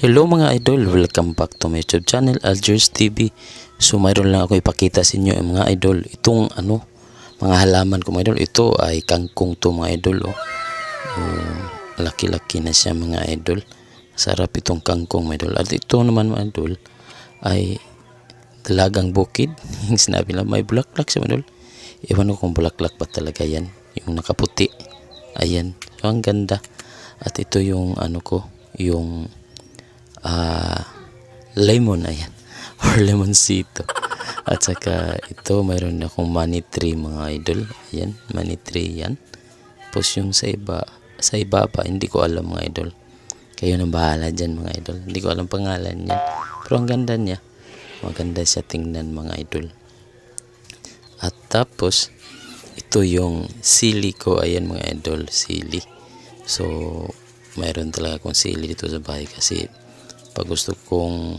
Hello mga idol, welcome back to my YouTube channel, Algers TV. So mayroon lang ako ipakita sa inyo eh, mga idol, itong ano, mga halaman ko mga idol, ito ay kangkong to mga idol. Oh. Um, laki-laki na siya mga idol. Sarap itong kangkong mga idol. At ito naman mga idol ay dalagang bukid. Sinabi lang may bulaklak siya mga idol. Ewan ko kung bulaklak pa talaga yan. Yung nakaputi. Ayan. So ang ganda. At ito yung ano ko, yung ah lemon ayan. Or lemoncito. At saka ito mayroon akong money tree mga idol. Ayan money tree yan. Tapos yung sa iba sa ibaba hindi ko alam mga idol. Kayo nang bahala dyan mga idol. Hindi ko alam pangalan yan pero ang ganda niya. Maganda siya tingnan mga idol. At tapos ito yung sili ko. Ayan mga idol sili. So mayroon talaga akong sili dito sa bahay kasi pag gusto kong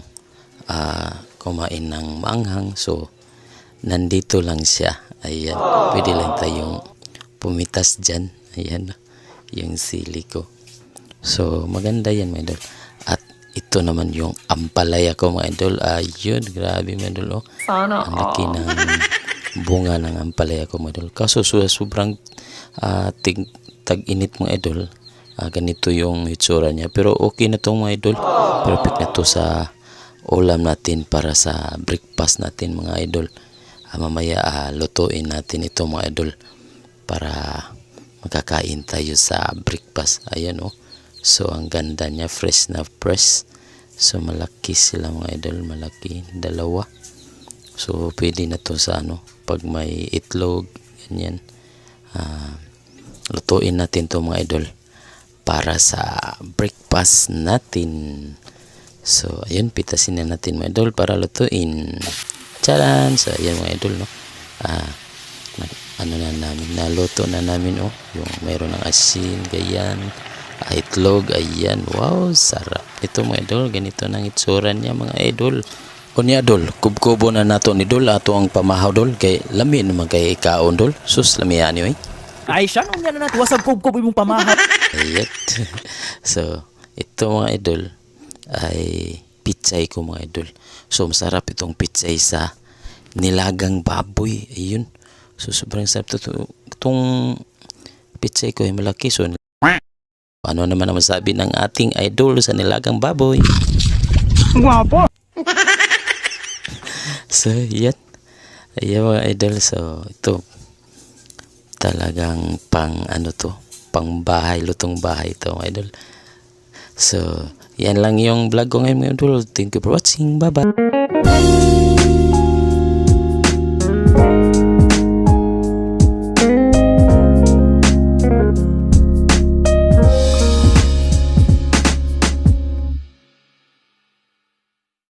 ah, kumain ng maanghang so nandito lang siya. Ayan pwede lang tayong pumitas dyan. Ayan yung sili ko. So maganda yan mga idol at ito naman yung ampalaya ko mga idol. Ayun grabe mga idol oh. Sana ang laki ng bunga ng ampalaya ko mga idol. Kaso sobrang tig, tag-init mga idol Ah, ganito yung itsura niya. Pero okay na tong mga idol. Perfect na to sa ulam natin para sa breakfast natin mga idol. Ah, mamaya ah, lutuin natin ito mga idol para makakain tayo sa breakfast. Ayan oh. So ang ganda niya. Fresh na fresh. So malaki sila mga idol. Malaki. Dalawa. So pwede na to sa ano pag may itlog. Ganyan. Ah, lutuin natin to mga idol para sa breakfast natin. So, ayun, pitasin na natin mga idol para lutuin. Charan! So, ayan mga idol, no? Ah, ano na namin, naluto na namin, oh. Yung mayroon ng asin, ganyan. Ah, itlog, ayan. Wow, sarap. Ito mga idol, ganito nang itsura niya mga idol. O niya dol, kubkubo na nato ni dol ato ang pamahaw dol kay lami naman kay ikaon dol. Sus lami ani oy. Ay siya nung yan na natin wasag kubkob imong pamahat Ayat. so, ito mga idol ay pitsay ko mga idol. So, masarap itong pitsay sa nilagang baboy. Ayun. So, sobrang sarap to. to- Itong pitsay ko ay malaki. So, ano naman ang masabi ng ating idol sa nilagang baboy? Guwapo So, yan. Ayan mga idol. So, ito. Talagang pang ano to. Pang bahay. Lutong bahay ito mga idol. So, yan lang yung vlog ko ngayon mga idol. Thank you for watching. Bye-bye.